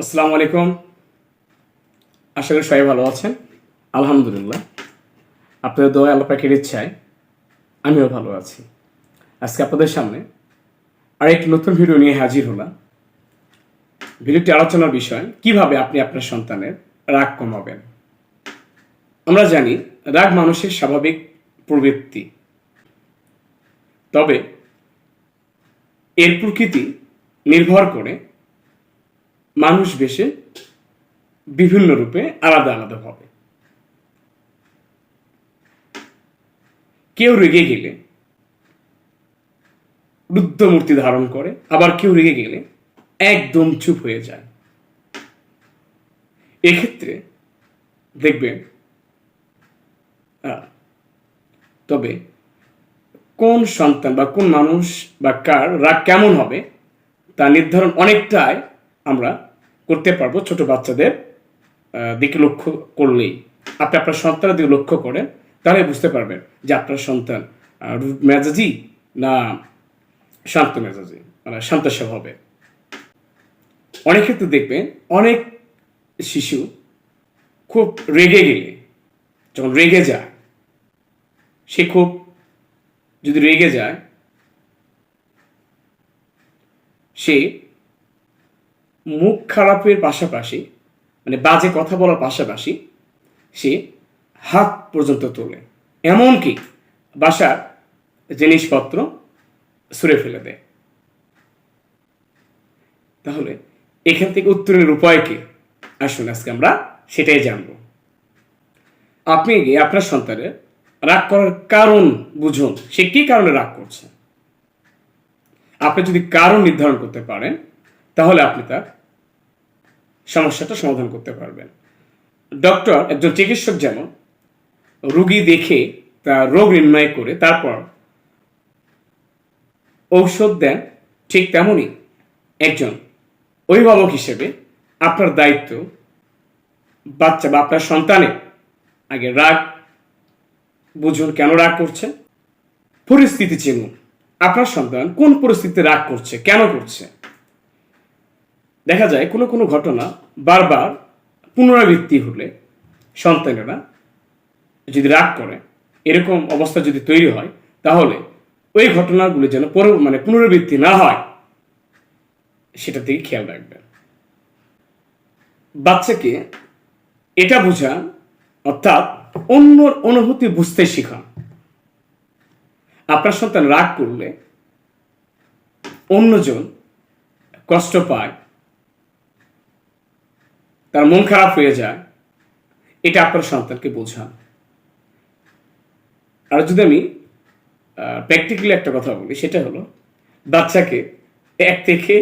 আসসালামু আলাইকুম। আশা করি সবাই ভালো আছেন। আলহামদুলিল্লাহ। আপনাদের দোয়া আল্লাহ ইচ্ছায় আমিও ভালো আছি। আজকে আপনাদের সামনে আরেকটি নতুন ভিডিও নিয়ে হাজির হলাম। ভিডিওটি আলোচনার বিষয়, কীভাবে আপনি আপনার সন্তানের রাগ কমাবেন? আমরা জানি, রাগ মানুষের স্বাভাবিক প্রবৃত্তি। তবে এর প্রকৃতি নির্ভর করে মানুষ বেশে বিভিন্ন রূপে আলাদা আলাদা হবে কেউ রেগে গেলে রুদ্র মূর্তি ধারণ করে, আবার কেউ রেগে গেলে একদম চুপ হয়ে যায়। এক্ষেত্রে দেখবেন তবে কোন সন্তান বা কোন মানুষ বা কার রাগ কেমন হবে তা নির্ধারণ অনেকটাই আমরা করতে পারব ছোট বাচ্চাদের দিকে লক্ষ্য করলেই। আপনি আপনার সন্তানের দিকে লক্ষ্য করেন তাহলে বুঝতে পারবেন যে আপনার সন্তান আহ, রু- মেজাজি না শান্ত মেজাজি মানে শান্ত স্বভাবের অনেক ক্ষেত্রে দেখবেন অনেক শিশু খুব রেগে গেলে যখন রেগে যায় সে খুব যদি রেগে যায় সে মুখ খারাপের পাশাপাশি মানে বাজে কথা বলার পাশাপাশি সে হাত পর্যন্ত তোলে। এমনকি বাসার জিনিসপত্র ছুঁড়ে ফেলে দেয়। তাহলে এখান থেকে উত্তরের উপায় কি? আসুন আজকে আমরা সেটাই জানব। আপনি গিয়ে আপনার সন্তানের রাগ করার কারণ বুঝুন। সে কি কারণে রাগ করছে? আপনি যদি কারণ নির্ধারণ করতে পারেন তাহলে আপনি তার সমস্যাটা সমাধান করতে পারবেন। ডক্টর একজন চিকিৎসক যেমন, রুগী দেখে তার রোগ নির্ণয় করে তারপর ঔষধ দেন, ঠিক তেমনই একজন অভিভাবক হিসেবে আপনার দায়িত্ব বাচ্চা বা আপনার সন্তানের আগে রাগ বুঝুন কেন রাগ করছে, পরিস্থিতি চিনুন, আপনার সন্তান কোন পরিস্থিতিতে রাগ করছে, কেন করছে। দেখা যায় কোনো কোনো ঘটনা বারবার পুনরাবৃত্তি হলে সন্তানেরা যদি রাগ করে, এরকম অবস্থা যদি তৈরি হয়, তাহলে ওই ঘটনাগুলো যেন পর মানে পুনরাবৃত্তি না হয় সেটা দিকে খেয়াল রাখবেন। বাচ্চাকে এটা বোঝান অর্থাৎ অন্যর অনুভূতি বুঝতে শিখান। আপনার সন্তান রাগ করলে অন্যজন কষ্ট পায় তার মন খারাপ হয়ে যায়, এটা আপনার সন্তানকে বোঝান। আর যদি আমি প্র্যাকটিক্যালি একটা কথা বলি, সেটা হলো, বাচ্চাকে এক থেকে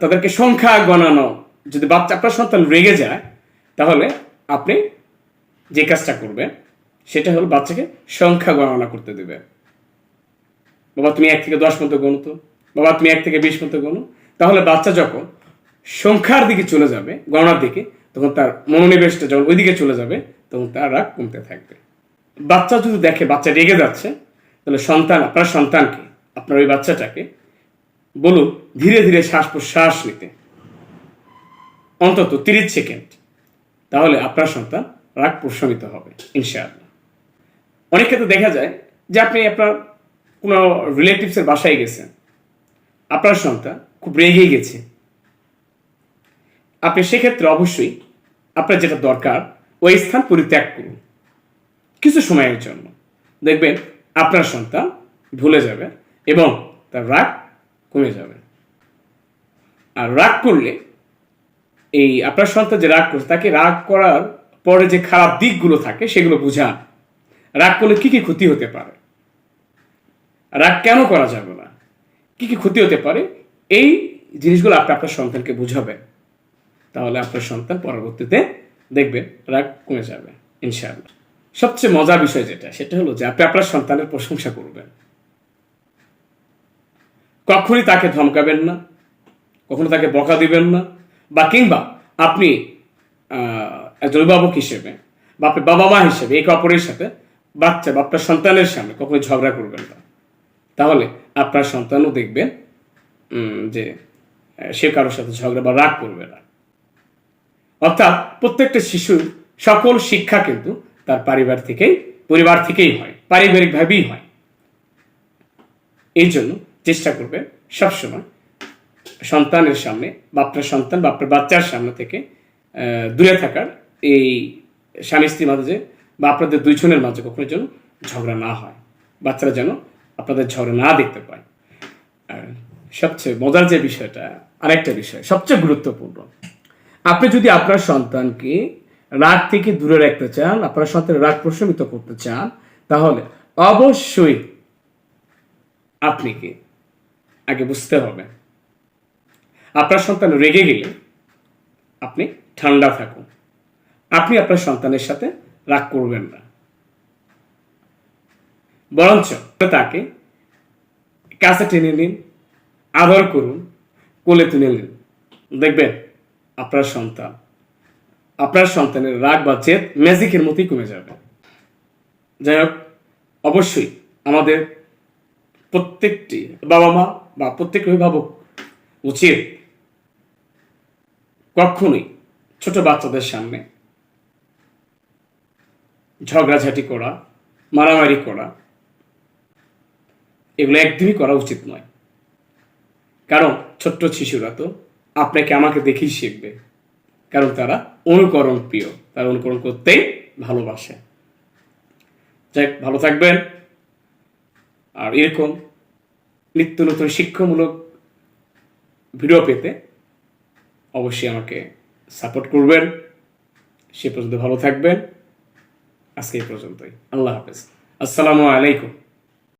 তাদেরকে সংখ্যা গণানো, যদি বাচ্চা, আপনার সন্তান রেগে যায়, তাহলে আপনি যে কাজটা করবেন, সেটা হলো বাচ্চাকে সংখ্যা গণনা করতে দেবে। বাবা, তুমি এক থেকে দশ মতো গণো তো। বাবা, তুমি এক থেকে বিশ মতো গণো। তাহলে বাচ্চা যখন সংখ্যার দিকে চলে যাবে, গণনার দিকে, তখন তার মনোনিবেশটা যখন ওই দিকে চলে যাবে, তখন তার রাগ কমতে থাকবে। বাচ্চা যদি দেখে বাচ্চা রেগে যাচ্ছে, তাহলে সন্তান, আপনার সন্তানকে, আপনার ওই বাচ্চাটাকে বলুন, ধীরে ধীরে শ্বাস প্রশ্বাস নিতে। অন্তত তিরিশ সেকেন্ড। তাহলে আপনার সন্তান রাগ প্রশমিত হবে, ইনশাআল্লাহ। অনেক ক্ষেত্রে দেখা যায় যে আপনি আপনার কোনো রিলেটিভসের বাসায় গেছেন। আপনার সন্তান খুব রেগে গেছে। আপনি সেক্ষেত্রে অবশ্যই আপনার যেটা দরকার, ওই স্থান পরিত্যাগ করুন। কিছু সময়ের জন্য। দেখবেন আপনার সন্তান ভুলে যাবে এবং তার রাগ কমে যাবে। আর রাগ করলে, এই আপনার সন্তান যে রাগ করছে, তাকে রাগ করার পরে যে খারাপ দিকগুলো থাকে, সেগুলো বুঝান রাগ করলে কি কি ক্ষতি হতে পারে? রাগ কেন করা যাবে না? কি কি ক্ষতি হতে পারে? এই জিনিসগুলো আপনি আপনার সন্তানকে বুঝাবেন। তাহলে আপনার সন্তান পরবর্তীতে দেখবেন রাগ কমে যাবে, ইনশাআল্লাহ। সবচেয়ে মজার বিষয় যেটা, সেটা হলো যে আপনি আপনার সন্তানের প্রশংসা করবেন। কখনই তাকে ধমকাবেন না, কখনো তাকে বকা দিবেন না, বা কিংবা আপনি একজন অভিভাবক হিসেবে, বা আপনি বাবা মা হিসেবে একে অপরের সাথে বাচ্চা বা আপনার সন্তানের সামনে কখনো ঝগড়া করবেন না। তাহলে আপনার সন্তানও দেখবেন যে সে কারোর সাথে ঝগড়া বা রাগ করবে না। অর্থাৎ প্রত্যেকটা শিশুর সকল শিক্ষা কিন্তু তার পরিবার থেকেই পরিবার থেকেই হয়, পারিবারিকভাবেই হয়। এই জন্য চেষ্টা করবেন সবসময় সন্তানের সামনে বাপটার সন্তান বাপটার বাচ্চার সামনে থেকে দূরে থাকার এই স্বামী স্ত্রীর মাঝে বা আপনাদের দুইজনের মাঝে কখনো যেন ঝগড়া না হয়। বাচ্চারা যেন আপনাদের ঝগড়া না দেখতে পায়। আর সবচেয়ে মজার যে বিষয়টা, আরেকটা বিষয়, সবচেয়ে গুরুত্বপূর্ণ আপনি যদি আপনার সন্তানকে রাগ থেকে দূরে রাখতে চান, আপনার সন্তানের রাগ প্রশমিত করতে চান, তাহলে অবশ্যই আপনি কি আগে বুঝতে হবে। আপনার সন্তান রেগে গেলে আপনি ঠান্ডা থাকুন। আপনি আপনার সন্তানের সাথে রাগ করবেন না। বরঞ্চ তাকে কাছে টেনে নিন, আদর করুন, কোলে তুলে নিন। দেখবেন আপনার সন্তান। আপনার সন্তানের রাগ বা জেদ ম্যাজিকের মতোই কমে যাবে। যাই হোক, অবশ্যই আমাদের প্রত্যেকটি বাবা মা বা প্রত্যেক অভিভাবক উচিত কখনোই ছোট বাচ্চাদের সামনে ঝগড়াঝাটি করা, মারামারি করা, এগুলো একদমই করা উচিত নয়। কারণ ছোট্ট শিশুরা তো আপনাকে আমাকে দেখেই শিখবে। কারণ তারা অনুকরণ প্রিয়। তারা অনুকরণ করতেই ভালোবাসে। যাই ভালো থাকবেন। আর এরকম নিত্য নতুন শিক্ষামূলক ভিডিও পেতে অবশ্যই আমাকে সাপোর্ট করবেন। সে পর্যন্ত ভালো থাকবেন। আজকে এই পর্যন্তই। আল্লাহ হাফেজ। আসসালামু আলাইকুম।